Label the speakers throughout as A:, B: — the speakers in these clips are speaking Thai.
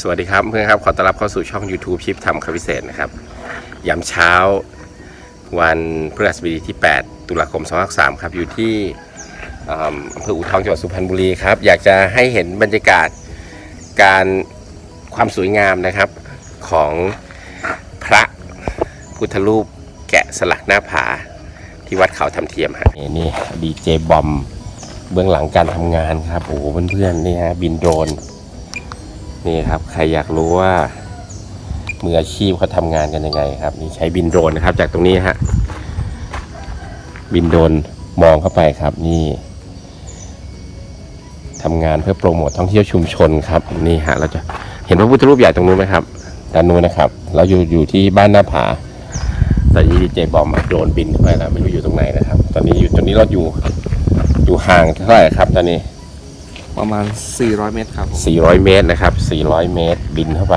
A: สวัสดีครับเพื่อนครับ ขอต้อนรับเข้าสู่ช่อง YouTube ชิปทำคำพิเศษนะครับยามเช้าวันพฤหัสบดีที่ 8 ตุลาคม2023ครับ อยู่ที่อ่าอำเภออู่ทองจังหวัดสุพรรณบุรีครับ อยากจะให้เห็นบรรยากาศการความสวยงามนะครับของพระพุทธรูปแกะสลักหน้าผาที่วัดเขาทำเทียมฮะนี่นี่ดีเจบอมเบื้องหลังการทำงานครับ โอ้โหเพื่อนๆนี่ฮะบินโดรน นี่ครับ ใครอยากรู้ว่ามืออาชีพเขาทำงานกันยังไงครับ นี่ใช้บินโดรนนะครับ จากตรงนี้ฮะบินโดรนมองเข้าไปครับ นี่ทำงานเพื่อโปรโมทท่องเที่ยวชุมชนครับ นี่ฮะเราจะเห็นพระพุทธรูปใหญ่ตรงนู้นไหมครับด้านนู้นนะครับ เราอยู่อยู่ที่บ้านหน้าผาตอนนี้ดีเจบอมโดรนบินเข้าไปแล้วไม่รู้อยู่ตรงไหนนะครับ ตอนนี้อยู่ตอนนี้เราอยู่อยู่ห่างเท่าไหร่ครับ ตอนนี้
B: ประมาณ 400 เมตรครับผม
A: 400 เมตรนะครับ 400 เมตร บินเข้าไป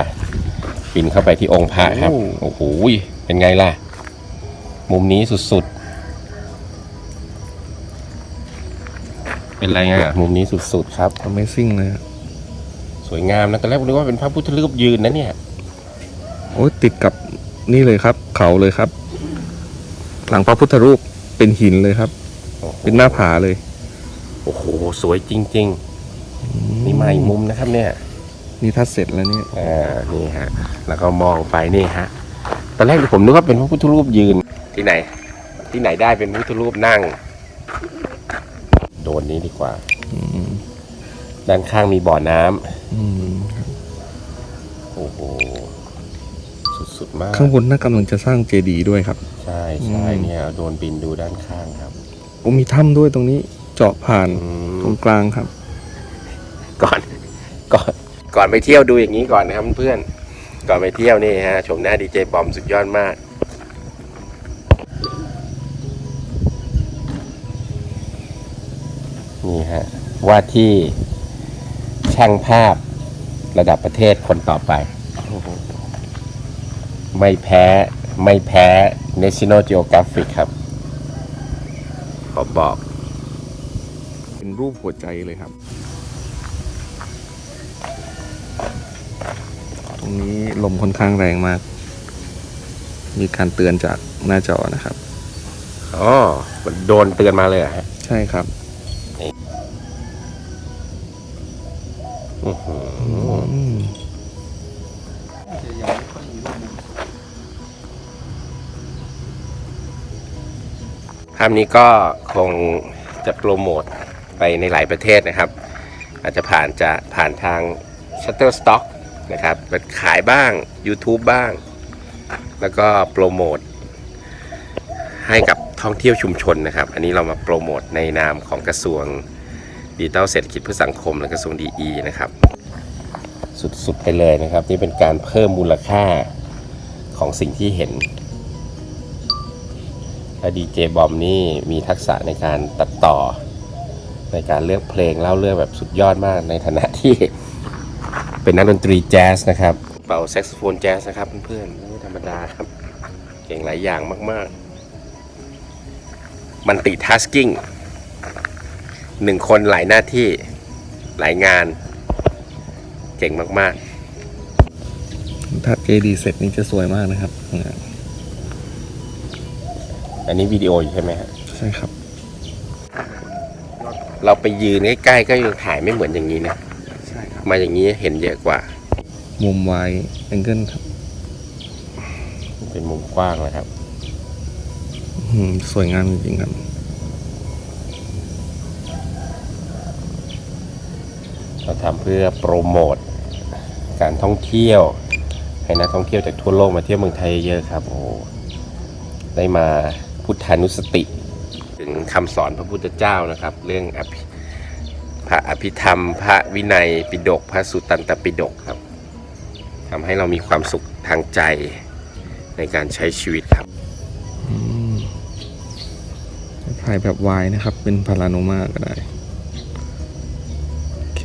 A: บินเข้าไปที่องค์พระครับ
B: โอ้
A: โอ้โหเป็นไงล่ะ มุมนี้สุดๆ เป็นไรไงอะมุมนี้สุดๆ ครับ
B: Amazing เลยอะ
A: สวยงามนะตอนแรกผมนึกว่าเป็นพระพุทธรูปยืนนะเนี่ย
B: โอ้ยติดกับนี่เลยครับ เขาเลยครับ หลังพระพุทธรูปเป็นหินเลยครับ
A: โอ้โห
B: เป็นหน้าผาเลย
A: โอ้โห สวยจริง ๆ นี่มาอีกมุมนะครับเนี่ย
B: นี่ถ้าเสร็จแล้วเนี่ย
A: อ่านี่ฮะ แล้วก็มองไปนี่ฮะ ตอนแรกผมนึกว่าเป็นพระพุทธรูปยืน ที่ไหน ที่ไหนได้เป็นพระพุทธรูปนั่ง โดนนี้ดีกว่า
B: อืม
A: ด้านข้างมีบ่อน้ำ
B: อืม
A: โอ้โห สุดๆมาก
B: ข้างบนน่ากำลังจะสร้างเจดีย์ด้วยครับ
A: ใช่ใช่
B: อืม
A: เนี่ยโดนบินดูด้านข้างครับ
B: โอ้มีถ้ำด้วยตรงนี้ เจาะผ่าน
A: อื
B: ตร
A: ม
B: งกลางครับ
A: ก่อนก่อน ก่อนไปเที่ยวดูอย่างนี้ก่อนนะครับเพื่อนก่อนไปเที่ยวนี่ฮะชมหน้าดีเจบอมสุดยอดมากนี่ฮะว่าที่ช่างภาพระดับประเทศคนต่อไป ไม่แพ้ไม่แพ้ National Geographic ครับขอบอก
B: เป็นรูปหัวใจเลยครับ ตรงนี้ลมค่อนข้างแรงมาก มีการเตือนจากหน้าจอนะครับ
A: อ๋อมันโดนเตือนมาเลยเหรอฮะ
B: ใช่ครับ
A: อื้อหือ
B: อืม
A: ภาพนี้ก็คงจะโปรโมทไปในหลายประเทศนะครับ อาจจะผ่านจะผ่านทาง Shutterstock นะครับไปขายบ้าง YouTube บ้าง แล้วก็โปรโมทให้กับท่องเที่ยวชุมชนนะครับ อันนี้เรามาโปรโมทในนามของกระทรวงดิจิทัลเศรษฐกิจเพื่อสังคมและกระทรวงดีนะครับ สุดๆไปเลยนะครับ นี่เป็นการเพิ่มมูลค่าของสิ่งที่เห็นถ้าดีเจบอมนี่มีทักษะในการตัดต่อ ในการเลือกเพลงเล่าเรื่องแบบสุดยอดมากในฐานะที่ เป็นนักดนตรีแจ๊สนะครับ เป่าแซกโซโฟนแจ๊สนะครับเพื่อนๆไม่ธรรมดาครับ เก่งหลายอย่างมากๆ มันติทัสกิ้งหนึ่งคนหลายหน้าที่หลายงาน เก่งมาก
B: ถ้าเจดีย์เสร็จนี่จะสวยมากนะครับ
A: ๆอันนี้วิดีโออยู่ใช่ไหมฮะ
B: ใช่ครับ
A: เราไปยืนใกล้ๆก็ยังถ่ายไม่เหมือนอย่างนี้นะ
B: ใช่ครับ
A: มาอย่างนี้เห็นเยอะกว่า
B: มุมไวแองเกิลครับ
A: เป็นมุมกว้างนะครับ
B: อืมสวยงามจริงๆครับ
A: เราทำเพื่อโปรโมทการท่องเที่ยว ให้นักท่องเที่ยวจากทั่วโลกมาเที่ยวเมืองไทยเยอะครับ โอ้โหได้มาพุทธานุสติ ถึงคำสอนพระพุทธเจ้านะครับ เรื่องอภิ พระอภิธรรม พระวินัยปิฎกพระสุตตันตปิฎกครับทำให้เรามีความสุขทางใจในการใช้ชีวิตครับ
B: อืมถ่ายแบบวายนะครับ เป็นพาราโนมาก็ได้โอเค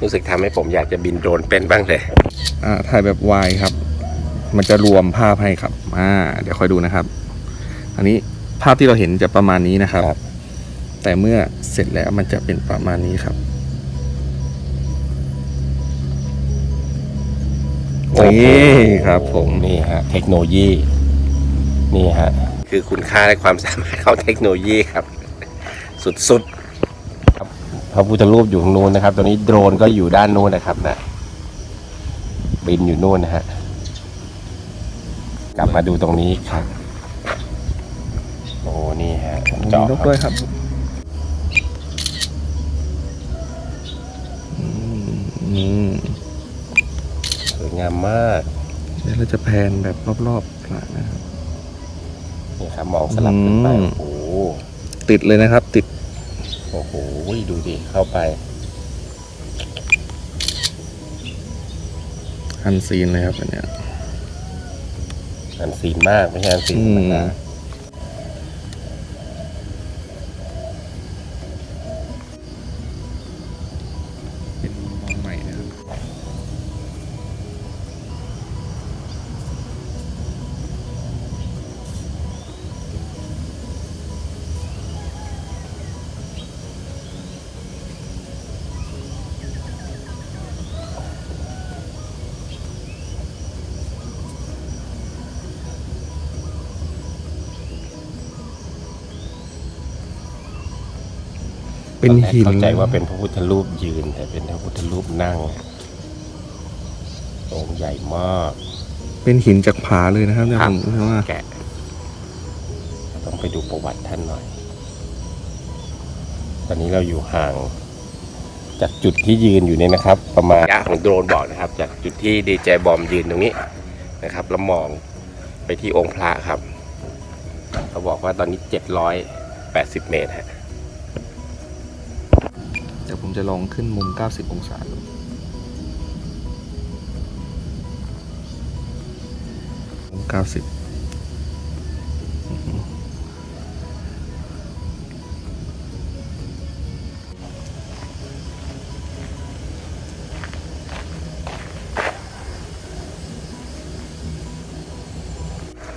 A: รู้สึกทำให้ผมอยากจะบินโดรนเป็นบ้างเลย
B: อ่า ถ่ายแบบวายครับ มันจะรวมภาพให้ครับ อ่า เดี๋ยวคอยดูนะครับ อันนี้ภาพที่เราเห็นจะประมาณนี้นะครับ
A: ครับ
B: แต่เมื่อเสร็จแล้วมันจะเป็นประมาณนี้ครับนี่ครับผม
A: นี่ฮะเทคโนโลยีนี่ฮะคือคุณค่าและความสามารถของเทคโนโลยีครับ สุดๆครับพระพุทธรูปอยู่ตรงนู้นนะครับ ตอนนี้โดรนก็อยู่ด้านนู้นนะครับนะบินอยู่นู่นนะฮะกลับมาดูตรงนี้ครับโอ้นี่ฮะ
B: มี
A: เจาะ
B: นก
A: ครับ
B: ด้วยครับ มอืม
A: สวยงามมาก
B: เดี๋ยวเราจะแพนแบบรอบๆพระนะครับ
A: นี่ครับมองสลับขึ้นไป
B: อืม
A: โอ้โห
B: ติดเลยนะครับ ติด
A: โอ้โหดูดิเข้าไป
B: อันซีนเลยครับอันเนี้ย
A: อันซีนมากไม่ใช่อันซีน
B: อื
A: ธร
B: ม
A: รมดา
B: เป็ เป็นหิน
A: เข้าใจว่าเป็นพระพุทธรูปยืน แต่เป็นพระพุทธรูปนั่งองค์ใหญ่มาก
B: เป็นหินจากผาเลยนะครับเนี่ย
A: ครั
B: ผ
A: บ
B: มรู้สึกว่า
A: แกะต้องไปดูประวัติท่านหน่อย ตอนนี้เราอยู่ห่าง จากจุดที่ยืนอยู่เนี่ยนะครับ ประมาณระยะของโดรนบอกนะครับ จากจุดที่ดีเจบอมยืนตรงนี้นะครับแล้วมองไปที่องค์พระครับ เขาบอกว่าตอนนี้780เมตรฮะ
B: เดี๋ยวผมจะลองขึ้นมุม 90 องศาดูมุม 90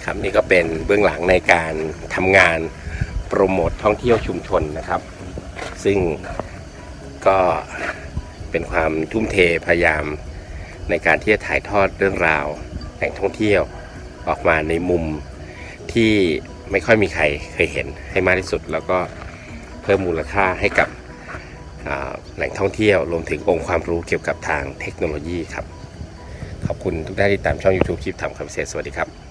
A: ครับนี่ก็เป็นเบื้องหลังในการทำงานโปรโมทท่องเที่ยวชุมชนนะครับ ซึ่ง ก็เป็นความทุ่มเทพยายามในการที่จะถ่ายทอดเรื่องราวแหล่งท่องเที่ยวออกมาในมุมที่ไม่ค่อยมีใครเคยเห็นให้มากที่สุด แล้วก็เพิ่มมูลค่าให้กับแหล่งท่องเที่ยวรวมถึงองค์ความรู้เกี่ยวกับทางเทคโนโลยีครับ ขอบคุณทุกท่านที่ตามช่อง YouTube ชิปทำคำเศษสวัสดีครับ